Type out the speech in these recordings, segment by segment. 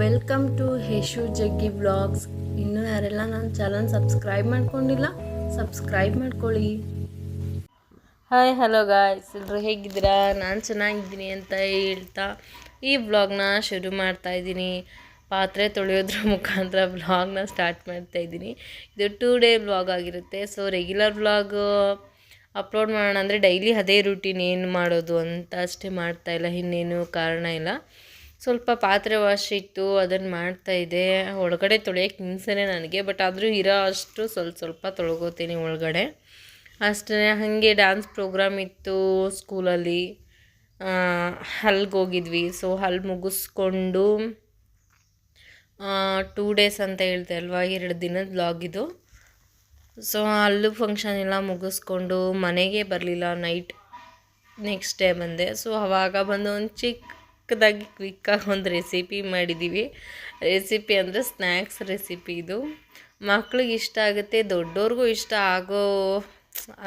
Welcome to ಹೇಶು ಜಗ್ಗಿ vlogs ಇನ್ನೂ ಯಾರೆಲ್ಲ ನನ್ನ ಚಾನಲ್ ಸಬ್ಸ್ಕ್ರೈಬ್ ಮಾಡ್ಕೊಂಡಿಲ್ಲ ಸಬ್ಸ್ಕ್ರೈಬ್ ಮಾಡ್ಕೊಳ್ಳಿ. ಹಾಯ್ ಹಲೋ ಗಾಯ್ಸ್ ಎಲ್ಲರೂ ಹೇಗಿದ್ದೀರಾ? ನಾನು ಚೆನ್ನಾಗಿದ್ದೀನಿ ಅಂತ ಹೇಳ್ತಾ ಈ ವ್ಲಾಗ್ನ ಶುರು ಮಾಡ್ತಾ ಇದ್ದೀನಿ. ಪಾತ್ರೆ ತೊಳೆಯೋದ್ರ ಮುಖಾಂತರ ವ್ಲಾಗ್ನ ಸ್ಟಾರ್ಟ್ ಮಾಡ್ತಾ ಇದ್ದೀನಿ. ಇದು ಟೂ ಡೇ ವ್ಲಾಗ್ ಆಗಿರುತ್ತೆ. ಸೊ ರೆಗ್ಯುಲರ್ ವ್ಲಾಗ್ ಅಪ್ಲೋಡ್ ಮಾಡೋಣ ಅಂದರೆ ಡೈಲಿ ಅದೇ ರೂಟೀನ್ ಏನು ಮಾಡೋದು ಅಂತ ಅಷ್ಟೇ ಮಾಡ್ತಾಯಿಲ್ಲ ಇನ್ನೇನು ಕಾರಣ ಇಲ್ಲ. ಸ್ವಲ್ಪ ಪಾತ್ರೆ ವಾಶ್ ಇತ್ತು ಅದನ್ನು ಮಾಡ್ತಾ ಇದ್ದೆ. ಒಳಗಡೆ ತೊಳೆಯೋಕ್ಕೆ ಹಿಂಸೆನೇ ನನಗೆ ಬಟ್ ಆದರೂ ಇರೋ ಅಷ್ಟು ಸ್ವಲ್ಪ ಸ್ವಲ್ಪ ತೊಳ್ಕೊತೀನಿ ಒಳಗಡೆ. ಅಷ್ಟೇ, ಹಾಗೆ ಡ್ಯಾನ್ಸ್ ಪ್ರೋಗ್ರಾಮ್ ಇತ್ತು ಸ್ಕೂಲಲ್ಲಿ ಹಲ್ಗೆ ಹೋಗಿದ್ವಿ. ಸೊ ಅಲ್ಲಿ ಮುಗಿಸ್ಕೊಂಡು ಟೂ ಡೇಸ್ ಅಂತ ಹೇಳ್ತೆ ಅಲ್ವಾ, ಎರಡು ದಿನದ ಇದು. ಸೊ ಅಲ್ಲೂ ಫಂಕ್ಷನ್ ಎಲ್ಲ ಮುಗಿಸ್ಕೊಂಡು ಮನೆಗೆ ಬರಲಿಲ್ಲ ನೈಟ್ ನೆಕ್ಸ್ಟ್ ಡೇ ಬಂದೆ. ಸೊ ಅವಾಗ ಬಂದು ಒಂದು ಚಿಕ್ಕದಾಗಿ ಕ್ವಿಕ್ಕಾಗಿ ಒಂದು ರೆಸಿಪಿ ಮಾಡಿದ್ದೀವಿ ರೆಸಿಪಿ ಅಂದರೆ ಸ್ನ್ಯಾಕ್ಸ್ ರೆಸಿಪಿ ಇದು. ಮಕ್ಳಿಗೆ ಇಷ್ಟ ಆಗುತ್ತೆ ದೊಡ್ಡವ್ರಿಗೂ ಇಷ್ಟ ಆಗೋ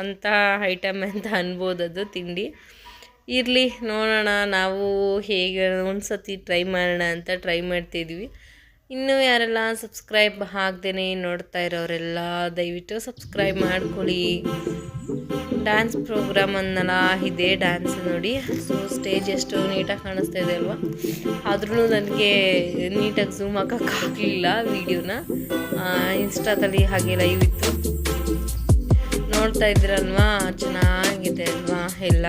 ಅಂತ ಐಟಮ್ ಅಂತ ಅನ್ಬೋದು ಅದು ತಿಂಡಿ. ಇರಲಿ, ನೋಡೋಣ, ನಾವು ಹೇಗೆ ಒಂದು ಸತಿ ಟ್ರೈ ಮಾಡೋಣ ಅಂತ ಟ್ರೈ ಮಾಡ್ತಿದ್ವಿ. ಇನ್ನೂ ಯಾರೆಲ್ಲ ಸಬ್ಸ್ಕ್ರೈಬ್ ಹಾಕ್ದೇನೆ ನೋಡ್ತಾ ಇರೋರೆಲ್ಲ, ದಯವಿಟ್ಟು ಸಬ್ಸ್ಕ್ರೈಬ್ ಮಾಡ್ಕೊಳ್ಳಿ. ಡ್ಯಾನ್ಸ್ ಪ್ರೋಗ್ರಾಮ್ ಅನ್ನಲ್ಲ, ಇದೇ ಡ್ಯಾನ್ಸ್ ನೋಡಿ. ಸೊ ಸ್ಟೇಜ್ ಎಷ್ಟು ನೀಟಾಗಿ ಕಾಣಿಸ್ತಾ ಇದೆ ಅಲ್ವಾ? ಆದ್ರೂ ನನಗೆ ನೀಟಾಗಿ ಝೂಮ್ ಹಾಕೋಕ್ಕಾಗಲಿಲ್ಲ ವೀಡಿಯೋನ ಇನ್ಸ್ಟಾದಲ್ಲಿ ಹಾಗೆ ಲೈವ್ ಇತ್ತು. ನೋಡ್ತಾ ಇದ್ರಲ್ವಾ? ಚೆನ್ನಾಗಿದೆ ಅಲ್ವಾ ಎಲ್ಲ?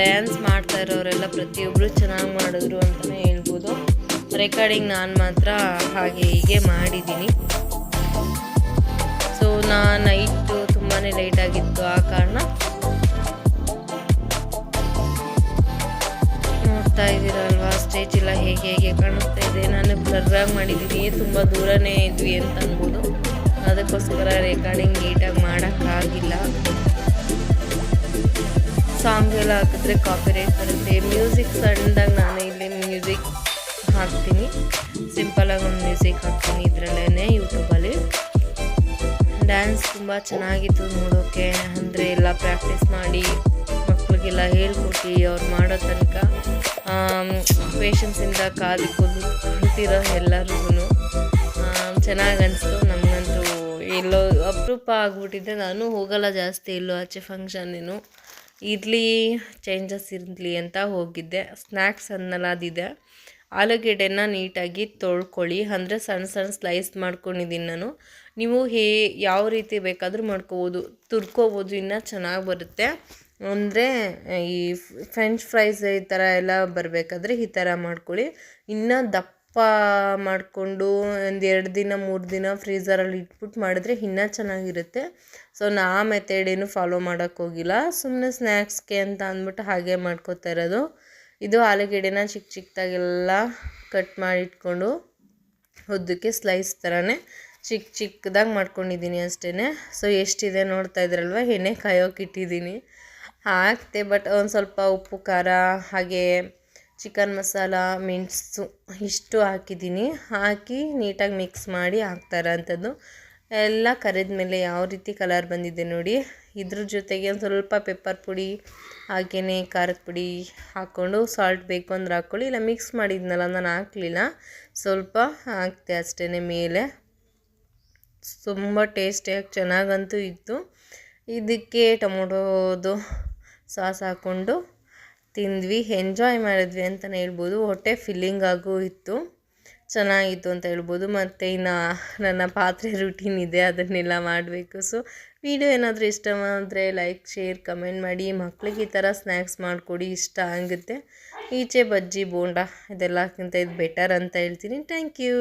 ಡ್ಯಾನ್ಸ್ ಮಾಡ್ತಾ ಇರೋರೆಲ್ಲ ಪ್ರತಿಯೊಬ್ಬರು ಚೆನ್ನಾಗಿ ಮಾಡಿದ್ರು ಅಂತಲೇ ರೆಕಾರ್ಡಿಂಗ್ ನಾನು ಮಾತ್ರ ಹಾಗೆ ಹೀಗೆ ಮಾಡಿದ್ದೀನಿ. ಸೊ ನಾ ನೈಟು ತುಂಬಾ ಲೇಟ್ ಆಗಿತ್ತು ಆ ಕಾರಣ. ನೋಡ್ತಾ ಇದ್ದೀರಲ್ವಾ? ಸ್ಟೇಜ್ ಎಲ್ಲ ಹೇಗೆ ಹೇಗೆ ಕಾಣಿಸ್ತಾ ಇದೆ? ನಾನು ಬ್ಲರ್ರಾಗಿ ಮಾಡಿದ್ದೀನಿ. ತುಂಬ ದೂರನೇ ಇದ್ವಿ ಅಂತ ಅನ್ಬೋದು ಅದಕ್ಕೋಸ್ಕರ ರೆಕಾರ್ಡಿಂಗ್ ನೀಟಾಗಿ ಮಾಡೋಕ್ಕಾಗಿಲ್ಲ ಸಾಂಗ್ ಎಲ್ಲ ಹಾಕಿದ್ರೆ ಕಾಪಿರೈಟ್ ಬರುತ್ತೆ. ಮ್ಯೂಸಿಕ್ ಸಣ್ಣದಾಗಿ ನಾನು ಹಾಕ್ತೀನಿ. ಸಿಂಪಲಾಗಿ ಒಂದು ಮ್ಯೂಸಿಕ್ ಹಾಕ್ತೀನಿ ಇದರಲ್ಲೇ ಯೂಟ್ಯೂಬಲ್ಲಿ ಡ್ಯಾನ್ಸ್ ತುಂಬ ಚೆನ್ನಾಗಿತ್ತು ನೋಡೋಕ್ಕೆ ಅಂದರೆ ಎಲ್ಲ ಪ್ರಾಕ್ಟೀಸ್ ಮಾಡಿ ಮಕ್ಕಳಿಗೆಲ್ಲ ಹೇಳ್ಕೊಟ್ಟು ಅವ್ರು ಮಾಡೋ ತನಕ ಪೇಷನ್ಸಿಂದ ಕಾದು ಕುಂತಿರೋ ಎಲ್ಲರಿಗೂ ಚೆನ್ನಾಗಿ ಅನಿಸ್ತು. ನಮಗಂತೂ ಎಲ್ಲೋ ಅಪರೂಪ ಆಗ್ಬಿಟ್ಟಿದ್ದೆ ನಾನು ಹೋಗಲ್ಲ ಜಾಸ್ತಿ ಎಲ್ಲೋ ಆಚೆ ಫಂಕ್ಷನ್ನೇನು ಇರಲಿ ಚೇಂಜಸ್ ಇರಲಿ ಅಂತ ಹೋಗಿದ್ದೆ. ಸ್ನ್ಯಾಕ್ಸ್ ಅನ್ನಲಾದಿದೆ ಆಲೂಗೆಡ್ಡೆನ ನೀಟಾಗಿ ತೊಳ್ಕೊಳ್ಳಿ. ಅಂದರೆ ಸಣ್ಣ ಸಣ್ಣ ಸ್ಲೈಸ್ ಮಾಡ್ಕೊಂಡಿದ್ದೀನಿ ನಾನು. ನೀವು ಹೇ, ಯಾವ ರೀತಿ ಬೇಕಾದರೂ ಮಾಡ್ಕೋಬೋದು. ತುರ್ಕೋಬೋದು, ಇನ್ನೂ ಚೆನ್ನಾಗಿ ಬರುತ್ತೆ. ಅಂದರೆ, ಈ ಫ್ರೆಂಚ್ ಫ್ರೈಸ್ ಈ ಥರ ಎಲ್ಲ ಬರಬೇಕಾದ್ರೆ ಈ ಥರ ಮಾಡ್ಕೊಳ್ಳಿ. ಇನ್ನೂ ದಪ್ಪ ಮಾಡಿಕೊಂಡು ಒಂದು ಎರಡು ದಿನ, ಮೂರು ದಿನ ಫ್ರೀಝರಲ್ಲಿ ಇಟ್ಬಿಟ್ಟು ಮಾಡಿದ್ರೆ ಇನ್ನೂ ಚೆನ್ನಾಗಿರುತ್ತೆ. ಸೊ ನಾ ಮೆಥಡ್ ಏನು ಫಾಲೋ ಮಾಡೋಕ್ಕೋಗಿಲ್ಲ ಸುಮ್ಮನೆ ಸ್ನ್ಯಾಕ್ಸ್ಗೆ ಅಂತ ಅಂದ್ಬಿಟ್ಟು ಹಾಗೆ ಮಾಡ್ಕೋತಾ ಇರೋದು. ಇದು ಆಲೂಗೆಡ್ಡೆನ ಚಿಕ್ಕ ಚಿಕ್ಕದಾಗೆಲ್ಲ ಕಟ್ ಮಾಡಿ ಇಟ್ಕೊಂಡು ಉದ್ದಕ್ಕೆ ಸ್ಲೈಸ್ ಥರನೇ ಚಿಕ್ಕ ಚಿಕ್ಕದಾಗಿ ಮಾಡ್ಕೊಂಡಿದ್ದೀನಿ ಅಷ್ಟೇ ಸೊ ಎಷ್ಟಿದೆ ನೋಡ್ತಾ ಇದ್ರಲ್ವ? ಎಣ್ಣೆ ಕಾಯೋಕೆ ಇಟ್ಟಿದ್ದೀನಿ. ಹಾಕ್ತೆ ಬಟ್ ಒಂದು ಸ್ವಲ್ಪ ಉಪ್ಪು, ಖಾರ, ಹಾಗೆ ಚಿಕನ್ ಮಸಾಲ ಮೆಣಸು ಇಷ್ಟು ಹಾಕಿದ್ದೀನಿ. ಹಾಕಿ ನೀಟಾಗಿ ಮಿಕ್ಸ್ ಮಾಡಿ ಹಾಕ್ತಾರ ಅಂಥದ್ದು ಎಲ್ಲ ಕರೆದ ಮೇಲೆ ಯಾವ ರೀತಿ ಕಲರ್ ಬಂದಿದೆ ನೋಡಿ. ಇದ್ರ ಜೊತೆಗೆ ಒಂದು ಸ್ವಲ್ಪ ಪೆಪ್ಪರ್ ಪುಡಿ ಹಾಗೆಯೇ ಖಾರದ ಪುಡಿ ಹಾಕ್ಕೊಂಡು ಸಾಲ್ಟ್ ಬೇಕು ಅಂದ್ರೆ ಹಾಕ್ಕೊಳ್ಳಿ ಇಲ್ಲ ಮಿಕ್ಸ್ ಮಾಡಿದ್ನಲ್ಲ ನಾನು ಹಾಕಲಿಲ್ಲ. ಸ್ವಲ್ಪ ಹಾಕ್ತೆ ಅಷ್ಟೇ ಮೇಲೆ. ತುಂಬ ಟೇಸ್ಟಿಯಾಗಿ ಚೆನ್ನಾಗಂತೂ ಇತ್ತು. ಇದಕ್ಕೆ ಟೊಮೊಟೋದು ಸಾಸ್ ಹಾಕ್ಕೊಂಡು ತಿಂದ್ವಿ. ಎಂಜಾಯ್ ಮಾಡಿದ್ವಿ ಅಂತಲೇ ಹೇಳ್ಬೋದು. ಹೊಟ್ಟೆ ಫಿಲ್ಲಿಂಗ್ ಆಗು ಇತ್ತು. ಚೆನ್ನಾಗಿತ್ತು ಅಂತ ಹೇಳ್ಬೋದು. ಮತ್ತು ಇನ್ನು ನನ್ನ ಪಾತ್ರೆ ರುಟೀನ್ ಇದೆ, ಅದನ್ನೆಲ್ಲ ಮಾಡಬೇಕು. ಸೊ ವಿಡಿಯೋ ಏನಾದರೂ ಇಷ್ಟ ಆದರೆ ಲೈಕ್ ಶೇರ್ ಕಮೆಂಟ್ ಮಾಡಿ. ಮಕ್ಳಿಗೆ ಈ ಥರ ಸ್ನ್ಯಾಕ್ಸ್ ಮಾಡಿಕೊಡಿ, ಇಷ್ಟ ಆಗುತ್ತೆ. ಈಚೆ ಬಜ್ಜಿ, ಬೋಂಡ ಇದೆಲ್ಲಕ್ಕಿಂತ ಇದು ಬೆಟರ್ ಅಂತ ಹೇಳ್ತೀನಿ. Thank you